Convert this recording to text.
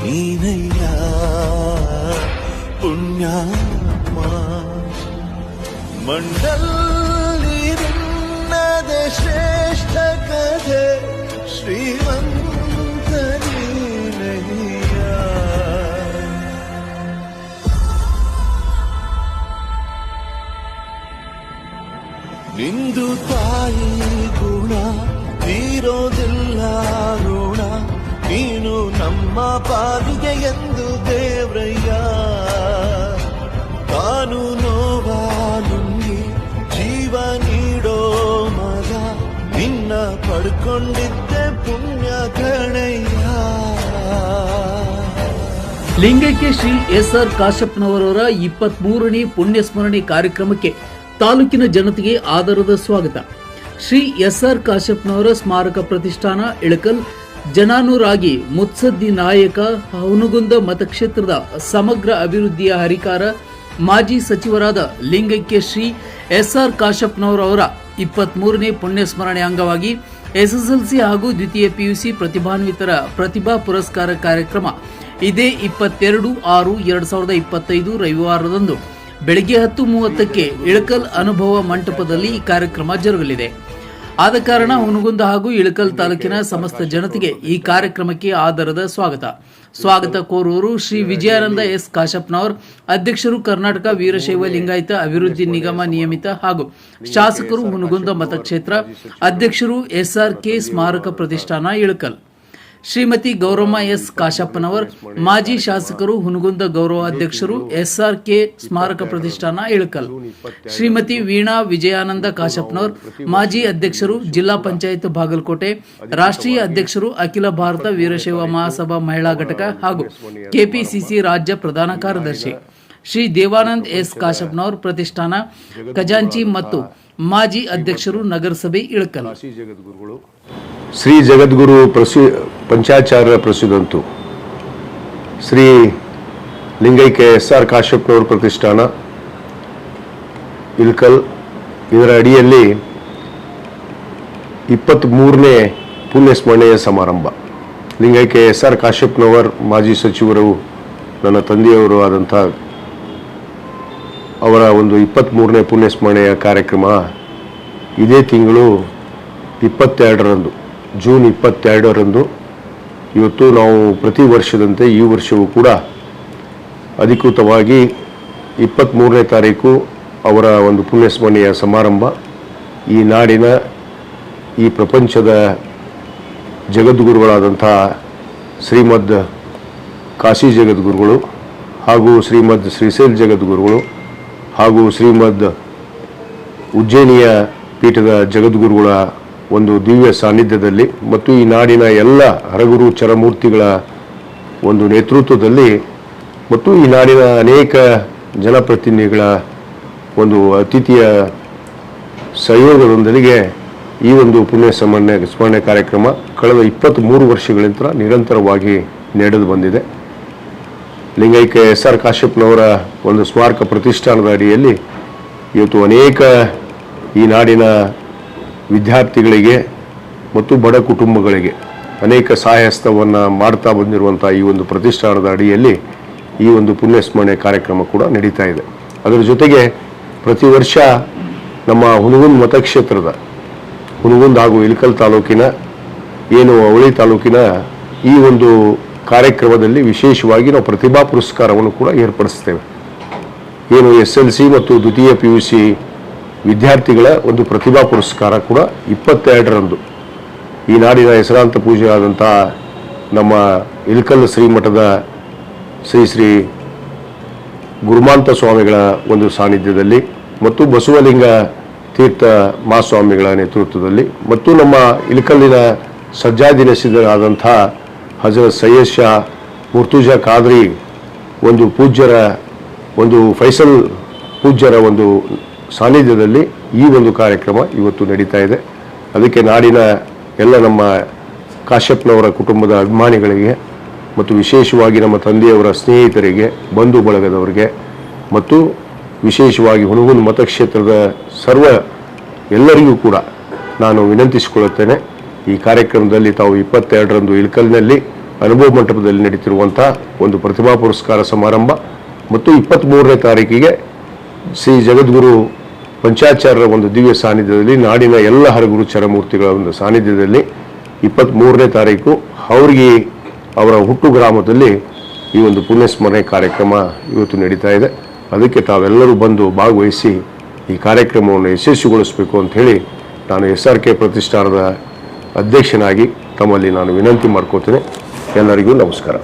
ನೀನಯ್ಯ ಪುಣ್ಯಾತ್ಮ ಮಂಡಲ್ಲಿ ನಿನ್ನದೆ ಶ್ರೇಷ್ಠ ಕಥೆ ಶ್ರೀಮಂತ ನೀನಯ್ಯ ನಿಂದು ತಾಯಿ ಗುಣ ತೀರೋದಿಲ್ಲ ಋಣ ನೀನು ನಮ್ಮ ಪಾಲಿಗೆ ಎಂದು ದೇವ್ರಯ್ಯ. ತಾನು ನೋವಾಲುಂಗಿ ಜೀವ ನೀಡೋ ಮಗ, ನಿನ್ನ ಪಡ್ಕೊಂಡಿದ್ದೆ ಪುಣ್ಯ ಕಣಯ್ಯ. ಲಿಂಗೈಕ್ಯ ಶ್ರೀ ಎಸ್ ಆರ್ ಕಾಶಪ್ಪನವರವರ ಇಪ್ಪತ್ತ್ ಮೂರನೇ ಪುಣ್ಯ ಸ್ಮರಣೆ ಕಾರ್ಯಕ್ರಮಕ್ಕೆ ತಾಲೂಕಿನ ಜನತೆಗೆ ಆದರದ ಸ್ವಾಗತ. ಶ್ರೀ ಎಸ್ ಆರ್ ಕಾಶಪ್ಪನವರ ಸ್ಮಾರಕ ಪ್ರತಿಷ್ಠಾನ ಇಳಕಲ್ ಜನಾನುರಾಗಿ ಮುತ್ಸದ್ದಿ ನಾಯಕ ಹುನಗುಂದ ಮತಕ್ಷೇತ್ರದ ಸಮಗ್ರ ಅಭಿವೃದ್ಧಿಯ ಹರಿಕಾರ ಮಾಜಿ ಸಚಿವರಾದ ಲಿಂಗೈಕ್ಯ ಶ್ರೀ ಎಸ್ ಆರ್ ಇಪ್ಪತ್ತ್ ಮೂರನೇ ಪುಣ್ಯ ಸ್ಮರಣೆ ಅಂಗವಾಗಿ ಎಸ್ಎಸ್ಎಲ್ಸಿ ಹಾಗೂ ದ್ವಿತೀಯ ಪಿಯುಸಿ ಪ್ರತಿಭಾನ್ವಿತರ ಪ್ರತಿಭಾ ಪುರಸ್ಕಾರ ಕಾರ್ಯಕ್ರಮ ಇದೇ ಇಪ್ಪತ್ತೆರಡು ಆರು ಎರಡು ಸಾವಿರದ ಇಪ್ಪತ್ತೈದು ರವಿವಾರದಂದು ಬೆಳಗ್ಗೆ ಹತ್ತು ಮೂವತ್ತಕ್ಕೆ ಇಳಕಲ್ ಅನುಭವ ಮಂಟಪದಲ್ಲಿ ಈ ಕಾರ್ಯಕ್ರಮ ಜರುಗಲಿದೆ. ಆದ ಕಾರಣ ಹುನಗುಂದ ಹಾಗೂ ಇಳಕಲ್ ತಾಲೂಕಿನ ಸಮಸ್ತ ಜನತೆಗೆ ಈ ಕಾರ್ಯಕ್ರಮಕ್ಕೆ ಆಧಾರದ ಸ್ವಾಗತ. ಸ್ವಾಗತ ಕೋರುವರು ಶ್ರೀ ವಿಜಯಾನಂದ ಎಸ್ ಕಾಶಪ್ಪನವರ್ ಅಧ್ಯಕ್ಷರು ಕರ್ನಾಟಕ ವೀರಶೈವ ಲಿಂಗಾಯತ ಅಭಿವೃದ್ಧಿ ನಿಗಮ ನಿಯಮಿತ ಹಾಗೂ ಶಾಸಕರು ಹುನಗುಂದ ಮತಕ್ಷೇತ್ರ ಅಧ್ಯಕ್ಷರು SR K Smaraka Pratishthana Ilkal. Shrimati Gouramma S Kashappanavar, ಮಾಜಿ ಶಾಸಕರು ಹುನಗುಂದ ಗೌರವಾಧ್ಯಕ್ಷರು ಎಸ್ಆರ್ ಕೆ ಸ್ಮಾರಕ ಪ್ರತಿಷ್ಠಾನ ಇಳಕಲ್. ಶ್ರೀಮತಿ ವೀಣಾ ವಿಜಯಾನಂದ ಕಾಶಪ್ಪನವರ್, ಮಾಜಿ ಅಧ್ಯಕ್ಷರು ಜಿಲ್ಲಾ ಪಂಚಾಯತ್ ಬಾಗಲಕೋಟೆ, ರಾಷ್ಟ್ರೀಯ ಅಧ್ಯಕ್ಷರು ಅಖಿಲ ಭಾರತ ವೀರಶೈವ ಮಹಾಸಭಾ ಮಹಿಳಾ ಘಟಕ ಹಾಗೂ ಕೆಪಿಸಿಸಿ ರಾಜ್ಯ ಪ್ರಧಾನ ಕಾರ್ಯದರ್ಶಿ. ಶ್ರೀ ದೇವಾನಂದ್ ಎಸ್ ಕಾಶಪ್ಪನವರ್ ಪ್ರತಿಷ್ಠಾನ, ಖಜಾಂಚಿ ಮತ್ತು ಮಾಜಿ ಅಧ್ಯಕ್ಷರು ನಗರಸಭೆ ಇಳಕಲ್. ಶ್ರೀ ಜಗದ್ಗುರು ಪ್ರಸಿ ಪಂಚಾಚಾರ್ಯ ಪ್ರಸಿದ್ಧಂತು ಶ್ರೀ ಲಿಂಗೈಕ್ಯ ಎಸ್ ಆರ್ ಕಾಶ್ಯಪ್ನವ್ರ ಪ್ರತಿಷ್ಠಾನ, ಇಲ್ಕಲ್, ಇದರ ಅಡಿಯಲ್ಲಿ ಇಪ್ಪತ್ತ್ಮೂರನೇ ಪುಣ್ಯ ಸ್ಮರಣೆಯ ಸಮಾರಂಭ. ಲಿಂಗೈಕ್ಯ ಎಸ್ ಆರ್ ಕಾಶ್ಯಪ್ನವರ್ ಮಾಜಿ ಸಚಿವರು, ನನ್ನ ತಂದೆಯವರು ಆದಂಥ ಅವರ ಒಂದು ಇಪ್ಪತ್ತ್ಮೂರನೇ ಪುಣ್ಯ ಸ್ಮರಣೆಯ ಕಾರ್ಯಕ್ರಮ ಇದೇ ತಿಂಗಳು ಇಪ್ಪತ್ತೆರಡರಂದು, ಜೂನ್ ಇಪ್ಪತ್ತೆರಡರಂದು ಇವತ್ತು ನಾವು ಪ್ರತಿ ವರ್ಷದಂತೆ ಈ ವರ್ಷವೂ ಕೂಡ ಅಧಿಕೃತವಾಗಿ ಇಪ್ಪತ್ತ್ಮೂರನೇ ತಾರೀಕು ಅವರ ಒಂದು ಪುಣ್ಯಸ್ಮರಣೆಯ ಸಮಾರಂಭ. ಈ ನಾಡಿನ ಈ ಪ್ರಪಂಚದ ಜಗದ್ಗುರುಗಳಾದಂಥ ಶ್ರೀಮದ್ ಕಾಶಿ ಜಗದ್ಗುರುಗಳು ಹಾಗೂ ಶ್ರೀಮದ್ ಶ್ರೀಶೈಲ್ ಜಗದ್ಗುರುಗಳು ಹಾಗೂ ಶ್ರೀಮದ್ ಉಜ್ಜಯಿನಿಯ ಪೀಠದ ಜಗದ್ಗುರುಗಳ ಒಂದು ದಿವ್ಯ ಸಾನ್ನಿಧ್ಯದಲ್ಲಿ ಮತ್ತು ಈ ನಾಡಿನ ಎಲ್ಲ ಹರಗುರು ಚರಮೂರ್ತಿಗಳ ಒಂದು ನೇತೃತ್ವದಲ್ಲಿ ಮತ್ತು ಈ ನಾಡಿನ ಅನೇಕ ಜನಪ್ರತಿನಿಧಿಗಳ ಒಂದು ಅತಿಥಿಯ ಸಹಯೋಗದೊಂದಿಗೆ ಈ ಒಂದು ಪುಣ್ಯ ಸ್ಮರಣೆ ಸ್ಮರಣೆ ಕಾರ್ಯಕ್ರಮ ಕಳೆದ ಇಪ್ಪತ್ತ್ಮೂರು ವರ್ಷಗಳಿಂದ ನಿರಂತರವಾಗಿ ನಡೆದು ಬಂದಿದೆ. ಲಿಂಗೈಕ್ಯ ಎಸ್ ಆರ್ ಕಾಶ್ಯಪ್ನವರ ಒಂದು ಸ್ಮಾರಕ ಪ್ರತಿಷ್ಠಾನದ ಅಡಿಯಲ್ಲಿ ಇವತ್ತು ಅನೇಕ ಈ ನಾಡಿನ ವಿದ್ಯಾರ್ಥಿಗಳಿಗೆ ಮತ್ತು ಬಡ ಕುಟುಂಬಗಳಿಗೆ ಅನೇಕ ಸಹಾಯಹಸ್ತವನ್ನು ಮಾಡ್ತಾ ಬಂದಿರುವಂಥ ಈ ಒಂದು ಪ್ರತಿಷ್ಠಾನದ ಅಡಿಯಲ್ಲಿ ಈ ಒಂದು ಪುಣ್ಯಸ್ಮರಣೆ ಕಾರ್ಯಕ್ರಮ ಕೂಡ ನಡೀತಾ ಇದೆ. ಅದರ ಜೊತೆಗೆ ಪ್ರತಿ ವರ್ಷ ನಮ್ಮ ಹುನಗುಂದ್ ಮತಕ್ಷೇತ್ರದ ಹುನಗುಂದ್ ಹಾಗೂ ಇಳಕಲ್ ತಾಲೂಕಿನ, ಏನು ಅವಳಿ ತಾಲೂಕಿನ ಈ ಒಂದು ಕಾರ್ಯಕ್ರಮದಲ್ಲಿ ವಿಶೇಷವಾಗಿ ನಾವು ಪ್ರತಿಭಾ ಪುರಸ್ಕಾರವನ್ನು ಕೂಡ ಏರ್ಪಡಿಸ್ತೇವೆ. ಏನು ಎಸ್ ಎಲ್ ಸಿ ಮತ್ತು ದ್ವಿತೀಯ ಪಿ ಯು ಸಿ ವಿದ್ಯಾರ್ಥಿಗಳ ಒಂದು ಪ್ರತಿಭಾ ಪುರಸ್ಕಾರ ಕೂಡ ಇಪ್ಪತ್ತೆರಡರಂದು. ಈ ನಾಡಿನ ಹೆಸರಾಂತ ಪೂಜೆ ಆದಂಥ ನಮ್ಮ ಶ್ರೀ ಶ್ರೀಮಠದ ಶ್ರೀ ಶ್ರೀ ಗುರುಮಾಂತ ಸ್ವಾಮಿಗಳ ಒಂದು ಸಾನ್ನಿಧ್ಯದಲ್ಲಿ ಮತ್ತು ಬಸವಲಿಂಗ ತೀರ್ಥ ಮಹಾಸ್ವಾಮಿಗಳ ನೇತೃತ್ವದಲ್ಲಿ ಮತ್ತು ನಮ್ಮ ಇಳಕಲ್ಲಿನ ಸಜ್ಜಾದಿನಸಿದರಾದಂಥ ಹಜರತ್ ಹಜರ ಶಾ ಮುರ್ತುಜಾ ಖಾದ್ರಿ ಒಂದು ಪೂಜ್ಯರ ಒಂದು ಫೈಸಲ್ ಪೂಜ್ಯರ ಒಂದು ಸಾನ್ನಿಧ್ಯದಲ್ಲಿ ಈ ಒಂದು ಕಾರ್ಯಕ್ರಮ ಇವತ್ತು ನಡೀತಾ ಇದೆ. ಅದಕ್ಕೆ ನಾಡಿನ ಎಲ್ಲ ನಮ್ಮ ಕಾಶ್ಯಪ್ನವರ ಕುಟುಂಬದ ಅಭಿಮಾನಿಗಳಿಗೆ ಮತ್ತು ವಿಶೇಷವಾಗಿ ನಮ್ಮ ತಂದೆಯವರ ಸ್ನೇಹಿತರಿಗೆ, ಬಂಧು ಬಳಗದವರಿಗೆ ಮತ್ತು ವಿಶೇಷವಾಗಿ ಹುಣಗುನ್ ಮತಕ್ಷೇತ್ರದ ಸರ್ವ ಎಲ್ಲರಿಗೂ ಕೂಡ ನಾನು ವಿನಂತಿಸಿಕೊಳ್ಳುತ್ತೇನೆ, ಈ ಕಾರ್ಯಕ್ರಮದಲ್ಲಿ ತಾವು ಇಪ್ಪತ್ತೆರಡರಂದು ಇಳಕಲ್ನಲ್ಲಿ ಅನುಭವ ಮಂಟಪದಲ್ಲಿ ನಡೀತಿರುವಂಥ ಒಂದು ಪ್ರತಿಭಾ ಪುರಸ್ಕಾರ ಸಮಾರಂಭ ಮತ್ತು ಇಪ್ಪತ್ತ್ಮೂರನೇ ತಾರೀಕಿಗೆ ಶ್ರೀ ಜಗದ್ಗುರು ಪಂಚಾಚಾರ್ಯರ ಒಂದು ದಿವ್ಯ ಸಾನ್ನಿಧ್ಯದಲ್ಲಿ ನಾಡಿನ ಎಲ್ಲ ಹರಗುರು ಚರಮೂರ್ತಿಗಳ ಒಂದು ಸಾನ್ನಿಧ್ಯದಲ್ಲಿ ಇಪ್ಪತ್ತ್ಮೂರನೇ ತಾರೀಕು ಅವ್ರಿಗೆ ಅವರ ಹುಟ್ಟು ಗ್ರಾಮದಲ್ಲಿ ಈ ಒಂದು ಪುಣ್ಯಸ್ಮರಣೆ ಕಾರ್ಯಕ್ರಮ ಇವತ್ತು ನಡೀತಾ ಇದೆ. ಅದಕ್ಕೆ ತಾವೆಲ್ಲರೂ ಬಂದು ಭಾಗವಹಿಸಿ ಈ ಕಾರ್ಯಕ್ರಮವನ್ನು ಯಶಸ್ವಿಗೊಳಿಸಬೇಕು ಅಂತ ಹೇಳಿ ನಾನು ಎಸ್ ಆರ್ ಕೆ ಪ್ರತಿಷ್ಠಾನದ ಅಧ್ಯಕ್ಷನಾಗಿ ತಮ್ಮಲ್ಲಿ ನಾನು ವಿನಂತಿ ಮಾಡ್ಕೋತೇನೆ ಎಲ್ಲರಿಗೂ ನಮಸ್ಕಾರ.